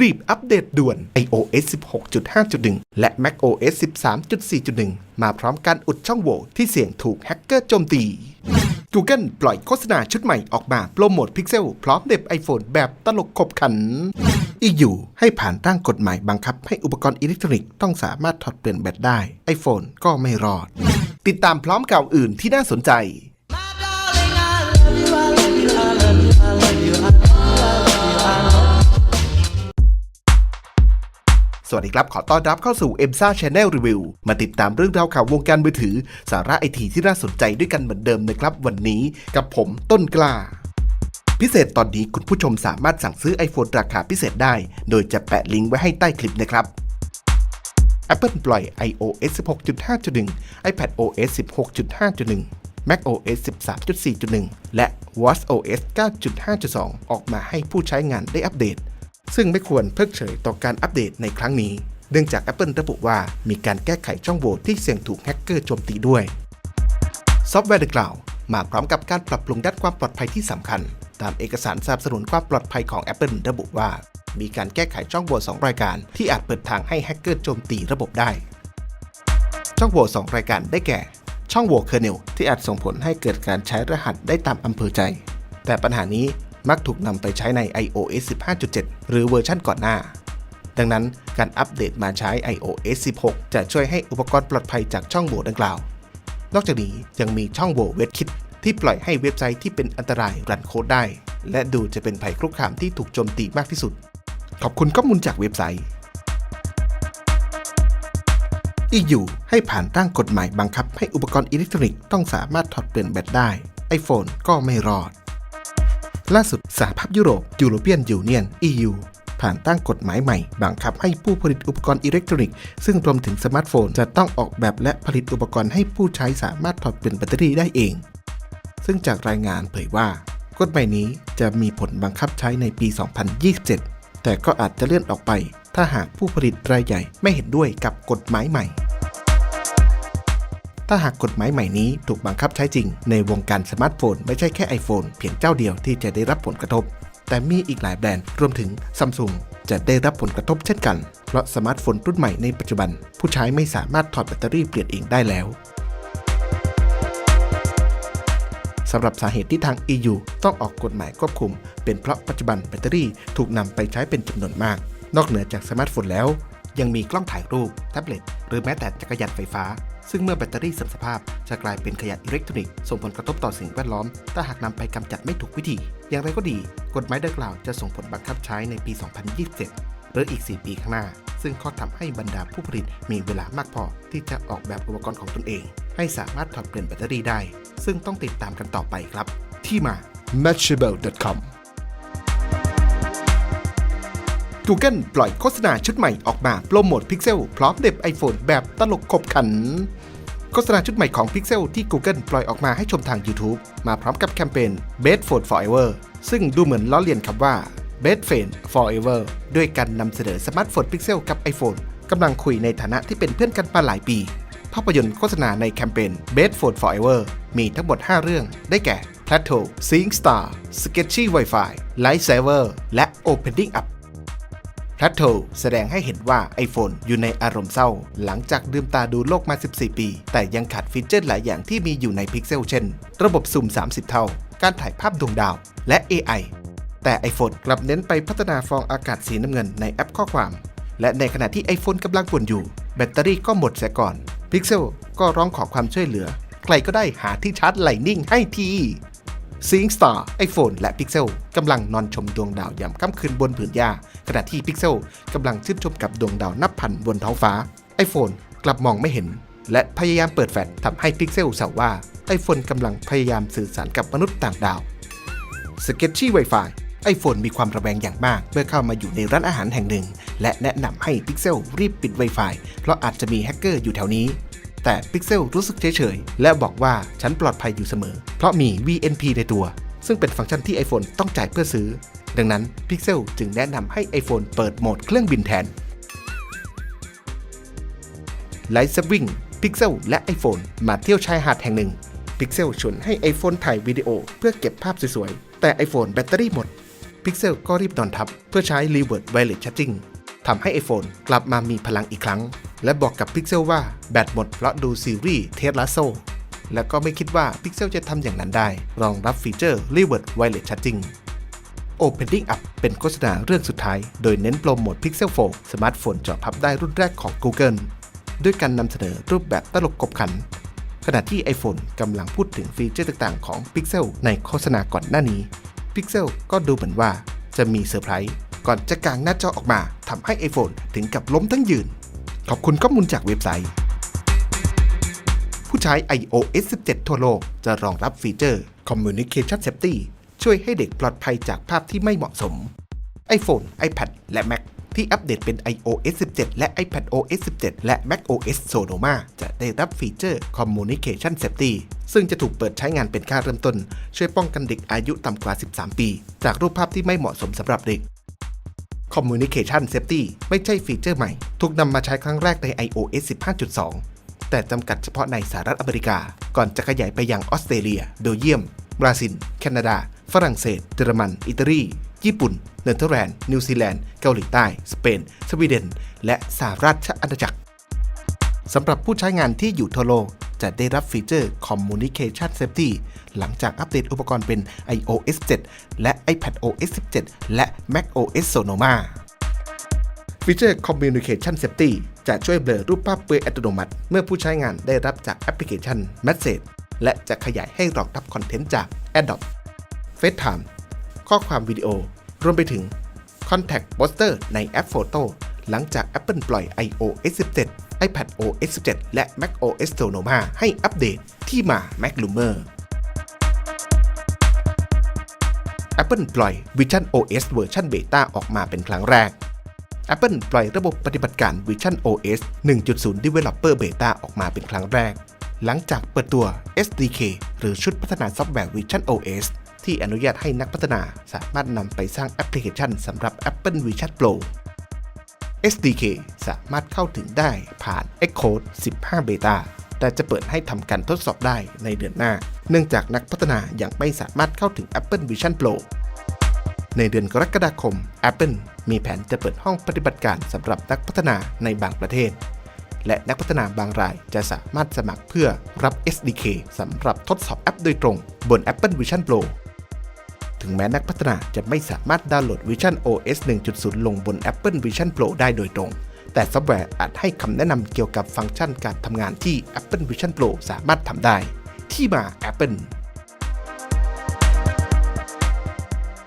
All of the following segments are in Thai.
รีบอัปเดตด่วน iOS 16.5.1 และ macOS 13.4.1 มาพร้อมการอุดช่องโหว่ที่เสี่ยงถูกแฮกเกอร์โจมตี Google ปล่อยโฆษณาชุดใหม่ออกมาโปรโมท Pixel พร้อมเด็บ iPhone แบบตลกขบขัน EU ให้ผ่านร่างกฎหมายบังคับ ให้อุปกรณ์อิเล็กทรอนิกส์ต้องสามารถถอดเปลี่ยนแบตได้ iPhone ก็ไม่รอด ติดตามพร้อมข่าวอื่นที่น่าสนใจ สวัสดีครับ ขอต้อนรับเข้าสู่ e m s a Channel Review มาติดตามเรื่องราวข่าววงการมือถือ สาระไอทีที่น่าสนใจด้วยกันเหมือนเดิมนะครับ วันนี้กับผมต้นกล้า พิเศษตอนนี้คุณผู้ชมสามารถสั่งซื้อ iPhone ราคาพิเศษได้ โดยจะแปะลิงก์ไว้ให้ใต้คลิปนะครับ Apple ปล่อย iOS 16.5.1 iPadOS 16.5.1 macOS 13.4.1 และ watchOS 9.5.2 ออกมาให้ผู้ใช้งานได้อัปเดต ซึ่งไม่ควรเพิกเฉยต่อการอัปเดตในครั้งนี้ เนื่องจาก Apple ระบุว่ามีการแก้ไขช่องโหว่ที่เสี่ยงถูกแฮกเกอร์โจมตีด้วยซอฟต์แวร์ดังกล่าวมาพร้อมกับการปรับปรุงด้านความปลอดภัยที่สำคัญ ตามเอกสารสนับสนุนความปลอดภัยของ Apple ระบุว่า มีการแก้ไขช่องโหว่2รายการที่อาจเปิดทางให้แฮกเกอร์โจมตีระบบได้ ช่องโหว่2รายการได้แก่ ช่องโหว่เคอร์เนลที่อาจส่งผลให้เกิดการใช้รหัสได้ตามอำเภอใจ แต่ปัญหานี้ มักถูกนำไปใช้ใน iOS 15.7 หรือเวอร์ชั่นก่อนหน้า ดังนั้นการอัปเดตมาใช้ iOS 16 จะช่วยให้อุปกรณ์ปลอดภัยจากช่องโหว่ดังกล่าว นอกจากนี้ยังมีช่องโหว่เว็บคิดที่ปล่อยให้เว็บไซต์ที่เป็นอันตรายรันโค้ดได้ และดูจะเป็นภัยคุกคามที่ถูกโจมตีมากที่สุด ขอบคุณข้อมูลจากเว็บไซต์ EU ให้ผ่านร่างกฎหมายบังคับให้อุปกรณ์อิเล็กทรอนิกส์ต้องสามารถถอดเปลี่ยนแบตได้ iPhone ก็ไม่รอด ล่าสุดสหภาพยุโรป European Union EU ผ่านตั้งกฎหมายใหม่ บังคับให้ผู้ผลิตอุปกรณ์อิเล็กทรอนิกส์ซึ่งรวมถึงสมาร์ทโฟน จะต้องออกแบบและผลิตอุปกรณ์ให้ผู้ใช้สามารถถอดเปลี่ยนแบตเตอรี่ได้เอง ซึ่งจากรายงานเผยว่า กฎหมายนี้จะมีผลบังคับใช้ในปี 2027 แต่ก็อาจจะเลื่อนออกไป ถ้าหากผู้ผลิตรายใหญ่ไม่เห็นด้วยกับกฎหมายใหม่ ถ้าหากกฎหมายใหม่นี้ถูกบังคับใช้จริง ในวงการสมาร์ทโฟน ไม่ใช่แค่ iPhone เพียงเจ้าเดียวที่จะได้รับผลกระทบ แต่มีอีกหลายแบรนด์รวมถึงซัมซุงจะได้รับผลกระทบเช่นกัน เพราะสมาร์ทโฟนรุ่นใหม่ในปัจจุบัน ผู้ใช้ไม่สามารถถอดแบตเตอรี่เปลี่ยนเองได้แล้วสำหรับสาเหตุที่ทาง EU ต้องออกกฎหมายควบคุม เป็นเพราะปัจจุบันแบตเตอรี่ถูกนำไปใช้เป็นจำนวนมาก นอกเหนือจากสมาร์ทโฟนแล้ว ยังมีกล้องถ่ายรูป แท็บเล็ต หรือแม้แต่จักรยานไฟฟ้า ซึ่งเมื่อแบตเตอรี่เสื่อมสภาพจะกลายเป็นขยะอิเล็กทรอนิกส์ส่งผลกระทบต่อสิ่งแวดล้อม ถ้าหากนำไปกำจัดไม่ถูกวิธี อย่างไรก็ดี กฎหมายดังกล่าวจะส่งผลบังคับใช้ในปี 2027 หรืออีก 4 ปีข้างหน้า ซึ่งก็ทำให้บรรดาผู้ผลิตมีเวลามากพอที่จะออกแบบอุปกรณ์ของตนเอง ให้สามารถถอดเปลี่ยนแบตเตอรี่ได้ ซึ่งต้องติดตามกันต่อไปครับ ที่มา matchable.com Google ปล่อยโฆษณาชุดใหม่ออกมาโปรโมท Pixel พร้อมเด็บ iPhone แบบตลกขบขัน โฆษณาชุดใหม่ของ Pixel ที่ Google ปล่อยออกมาให้ชมทาง YouTube มาพร้อมกับแคมเปญ Best Phone Forever ซึ่งดูเหมือนล้อเลียนคำว่า Best Phone Forever ด้วยการนำเสนอสมาร์ทโฟน Pixel กับ iPhone กำลังคุยในฐานะที่เป็นเพื่อนกันมาหลายปี ภาพยนตร์โฆษณาในแคมเปญ Best Phone Forever มีทั้งหมด 5 เรื่อง ได้แก่ Plateau Seeing Star Sketchy Wi-Fi Lightsaber และ Opening Up พลัทโ o แสดงให้เห็นว่า iPhone อยู่ในอารมณ์เศร้า หลังจากลืมตาดูโลกมา 14 ปี แต่ยังขาดฟีเจอร์หลายอย่างที่มีอยู่ใน Pixel เช่น ระบบซูม 30 เท่า การถ่ายภาพดวงดาว และ AI แต่ iPhone กลับเน้นไปพัฒนาฟองอากาศสีน้ำเงินในแอปข้อความ และในขณะที่ iPhone กำลังป่วนอยู่ แบตเตอรี่ก็หมดเสียก่อน Pixel ก็ร้องขอความช่วยเหลือ ใครก็ได้หาที่ชาร์จไลนิ่งให้ที Seeing Star iPhone และ Pixel กำลังนอนชมดวงดาวยามค่ำคืนบนผืนหญ้าขณะที่ Pixel กำลังชื่นชมกับดวงดาวนับพันบนท้องฟ้า iPhone กลับมองไม่เห็น และพยายามเปิดแฟลชทำให้ Pixel เสาว่า iPhone กำลังพยายามสื่อสารกับมนุษย์ต่างดาว Sketchy Wi-Fi iPhone มีความระแวงอย่างมาก เมื่อเข้ามาอยู่ในร้านอาหารแห่งหนึ่ง และแนะนำให้ Pixel รีบปิด Wi-Fi เพราะอาจจะมีแฮกเกอร์อยู่แถวนี้ แต่ Pixel รู้สึกเฉยๆ และบอกว่าฉันปลอดภัยอยู่เสมอ เพราะมี VNP ในตัว ซึ่งเป็นฟังก์ชันที่ iPhone ต้องจ่ายเพื่อซื้อ ดังนั้น Pixel จึงแนะนำให้ iPhone เปิดโหมดเครื่องบินแทน Light Saving Pixel และ iPhone มาเที่ยวชายหาดแห่งหนึ่ง Pixel ชวนให้ iPhone ถ่ายวิดีโอเพื่อเก็บภาพสวยๆ แต่ iPhone แบตเตอรี่หมด Pixel ก็รีบนอนทับเพื่อใช้ Reverse Wireless Charging ทำให้ iPhone กลับมามีพลังอีกครั้ง และบอกกับ Pixel ว่าแบตหมดเพราะดูซีรีส์เทสลาโซและก็ไม่คิดว่า Pixel จะทำอย่างนั้นได้ รองรับฟีเจอร์ Reverse Wireless Charging Opening Up เป็นโฆษณาเรื่องสุดท้าย โดยเน้นโปรโมท Pixel 4 สมาร์ทโฟนจอพับได้รุ่นแรกของ Google ด้วยการนำเสนอรูปแบบตลกกบขัน ขณะที่ iPhone กำลังพูดถึงฟีเจอร์ต่างๆ ของ Pixel ในโฆษณาก่อนหน้านี้ Pixel ก็ดูเหมือนว่าจะมีเซอร์ไพรส์ก่อนจะกางหน้าจอออกมาทำให้ iPhone ถึงกับล้มทั้งยืน ขอบคุณข้อมูลจากเว็บไซต์ ผู้ใช้ iOS 17 ทั่วโลกจะรองรับฟีเจอร์ Communication Safety ช่วยให้เด็กปลอดภัยจากภาพที่ไม่เหมาะสม iPhone, iPad และ Mac ที่อัปเดตเป็น iOS 17 และ iPadOS 17 และ macOS Sonoma จะได้รับฟีเจอร์ Communication Safety ซึ่งจะถูกเปิดใช้งานเป็นค่าเริ่มต้น ช่วยป้องกันเด็กอายุต่ำกว่า 13 ปี จากรูปภาพที่ไม่เหมาะสมสำหรับเด็ก Communication Safety ไม่ใช่ฟีเจอร์ใหม่ ถูกนำมาใช้ครั้งแรกใน iOS 15.2 แต่จำกัดเฉพาะในสหรัฐอเมริกา ก่อนจะขยายไปยังออสเตรเลียเบลเยียม บราซิล แคนาดา ฝรั่งเศส เยอรมัน อิตาลี ญี่ปุ่น เนเธอร์แลนด์ นิวซีแลนด์ เกาหลีใต้ สเปน สวีเดน และสหราชอาณาจักรสำหรับผู้ใช้งานที่อยู่ทั่วโลก จะได้รับฟีเจอร์ Communication Safety หลังจากอัปเดตอุปกรณ์เป็น iOS 7 และ iPadOS 17 และ macOS Sonoma ฟีเจอร์ Communication Safety จะช่วยเบลอรูปภาพเปลือยอัตโนมัติ เมื่อผู้ใช้งานได้รับจากแอปพลิเคชัน Message และจะขยายให้รองรับคอนเทนต์จาก Adobe FaceTime ข้อความวิดีโอ รวมไปถึง Contact Poster ในแอป Photo หลังจาก Apple ปล่อย iOS 17 iPadOS 17 และ macOS Sonoma ให้อัปเดตที่มา MacLumer Apple ปล่อย Vision OS เวอร์ชันเบต้าออกมาเป็นครั้งแรก Apple ปล่อยระบบปฏิบัติการ Vision OS 1.0 Developer Beta ออกมาเป็นครั้งแรก หลังจากเปิดตัว SDK หรือชุดพัฒนาซอฟต์แวร์ Vision OS ที่อนุญาตให้นักพัฒนาสามารถนำไปสร้างแอปพลิเคชันสำหรับ Apple Vision Pro SDK สามารถเข้าถึงได้ผ่าน Xcode 15 Beta แต่จะเปิดให้ทำการทดสอบได้ในเดือนหน้า เนื่องจากนักพัฒนายังไม่สามารถเข้าถึง Apple Vision Pro ในเดือนกรกฎาคม Apple มีแผนจะเปิดห้องปฏิบัติการสำหรับนักพัฒนาในบางประเทศ และนักพัฒนาบางรายจะสามารถสมัครเพื่อรับ SDK สำหรับทดสอบแอปโดยตรงบน Apple Vision Pro ถึงแม้นักพัฒนาจะไม่สามารถดาวน์โหลด Vision OS 1.0 ลงบน Apple Vision Pro ได้โดยตรง แต่ซอฟต์แวร์อาจให้คำแนะนำเกี่ยวกับฟังก์ชันการทำงานที่ Apple Vision Pro สามารถทำได้ ที่มา Apple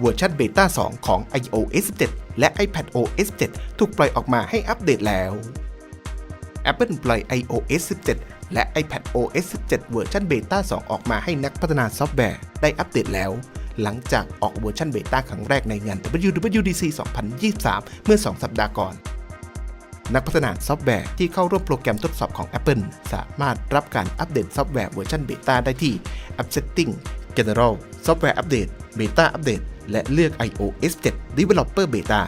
เวอร์ชันเบต้า 2 ของ iOS 17 และ iPadOS 17 ถูกปล่อยออกมาให้อัปเดตแล้ว Apple ปล่อย iOS 17 และ iPadOS 17 เวอร์ชันเบต้า 2 ออกมาให้นักพัฒนาซอฟต์แวร์ได้อัปเดตแล้ว หลังจากออกเวอร์ชันเบต้าครั้งแรกในงาน WWDC 2023 เมื่อ 2 สัปดาห์ก่อน นักพัฒนาซอฟต์แวร์ที่เข้าร่วมโปรแกรมทดสอบของ Apple สามารถรับการอัปเดตซอฟต์แวร์เวอร์ชันเบต้าได้ที่ App Setting General Software Update Beta Update และเลือก iOS 7 Developer Beta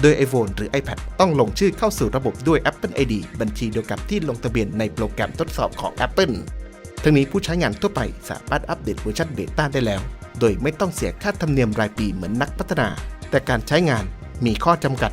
โดย iPhone หรือ iPad ต้องลงชื่อเข้าสู่ระบบด้วย Apple ID บัญชีเดียวกับที่ลงทะเบียนในโปรแกรมทดสอบของ Apple ทั้งนี้ผู้ใช้งานทั่วไปสามารถอัปเดตเวอร์ชันเบต้าได้แล้ว โดยไม่ต้องเสียค่าธรรมเนียมรายปีเหมือนนักพัฒนา แต่การใช้งานมีข้อจำกัด